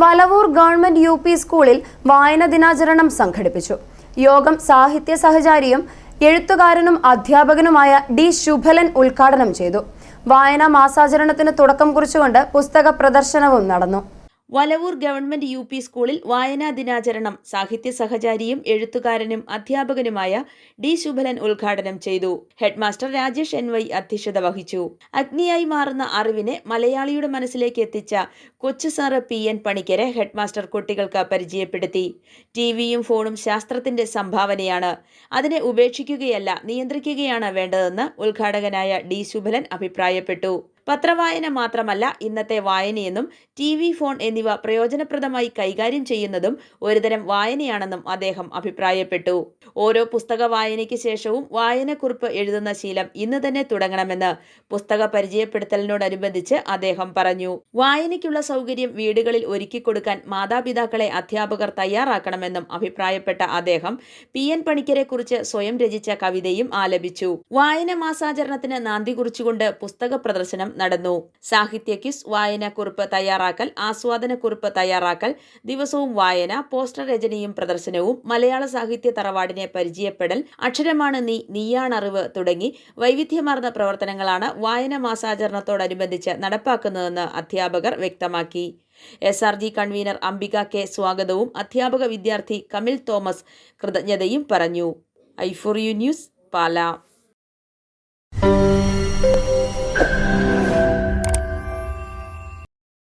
Valavoor government U P സ്കൂളിൽ വായന ദിനാചരണം സംഘടിപ്പിച്ചു. യോഗം സാഹിത്യ സഹചാരിയും എഴുത്തുകാരനും അധ്യാപകനുമായ ഡി ശുഭലൻ ഉദ്ഘാടനം ചെയ്തു. വായനാ മാസാചരണത്തിന് തുടക്കം കുറിച്ചുകൊണ്ട് പുസ്തക പ്രദർശനവും നടന്നു. വലവൂർ ഗവൺമെന്റ് യു പി സ്കൂളിൽ വായനാ ദിനാചരണം സാഹിത്യ സഹചാരിയും എഴുത്തുകാരനും അധ്യാപകനുമായ ഡി ശുഭലൻ ഉദ്ഘാടനം ചെയ്തു. ഹെഡ്മാസ്റ്റർ രാജേഷ് എൻ വൈ അധ്യക്ഷത വഹിച്ചു. അഗ്നിയായി മാറുന്ന അറിവിനെ മലയാളിയുടെ മനസ്സിലേക്ക് എത്തിച്ച കൊച്ചു സാറ് പി എൻ പണിക്കരെ ഹെഡ്മാസ്റ്റർ കുട്ടികൾക്ക് പരിചയപ്പെടുത്തി. ടിവിയും ഫോണും ശാസ്ത്രത്തിന്റെ സംഭാവനയാണ്. അതിനെ ഉപേക്ഷിക്കുകയല്ല നിയന്ത്രിക്കുകയാണ് വേണ്ടതെന്ന് ഉദ്ഘാടകനായ ഡി ശുഭലൻ അഭിപ്രായപ്പെട്ടു. പത്രവായന മാത്രമല്ല ഇന്നത്തെ വായനയെന്നും ടി വി ഫോൺ എന്നിവ പ്രയോജനപ്രദമായി കൈകാര്യം ചെയ്യുന്നതും ഒരുതരം വായനയാണെന്നും അദ്ദേഹം അഭിപ്രായപ്പെട്ടു. ഓരോ പുസ്തക വായനയ്ക്ക് ശേഷവും വായനക്കുറിപ്പ് എഴുതുന്ന ശീലം ഇന്ന് തന്നെ തുടങ്ങണമെന്ന് പുസ്തക പരിചയപ്പെടുത്തലിനോടനുബന്ധിച്ച് അദ്ദേഹം പറഞ്ഞു. വായനയ്ക്കുള്ള സൗകര്യം വീടുകളിൽ ഒരുക്കി കൊടുക്കാൻ മാതാപിതാക്കളെ അധ്യാപകർ തയ്യാറാക്കണമെന്നും അഭിപ്രായപ്പെട്ട അദ്ദേഹം പി. എൻ. പണിക്കരെ കുറിച്ച് സ്വയം രചിച്ച കവിതയും ആലപിച്ചു. വായന മാസാചരണത്തിന് നാന്ദി കുറിച്ചുകൊണ്ട് പുസ്തക പ്രദർശനം നടന്നു. സാഹിത്യ ക്വിസ് വായനക്കുറിപ്പ് തയ്യാറാക്കൽ ആസ്വാദനക്കുറിപ്പ് തയ്യാറാക്കൽ ദിവസവും വായന പോസ്റ്റർ രചനയും പ്രദർശനവും മലയാള സാഹിത്യ തറവാടിനെ പരിചയപ്പെടൽ അക്ഷരമാണ് നീ നീയാണറിവ് തുടങ്ങി വൈവിധ്യമാർന്ന പ്രവർത്തനങ്ങളാണ് വായന മാസാചരണത്തോടനുബന്ധിച്ച് നടപ്പാക്കുന്നതെന്ന് അധ്യാപകർ വ്യക്തമാക്കി. S R G convener Ambika K സ്വാഗതവും അധ്യാപക വിദ്യാർത്ഥി കമിൽ തോമസ് കൃതജ്ഞതയും പറഞ്ഞു. I four U news Pala.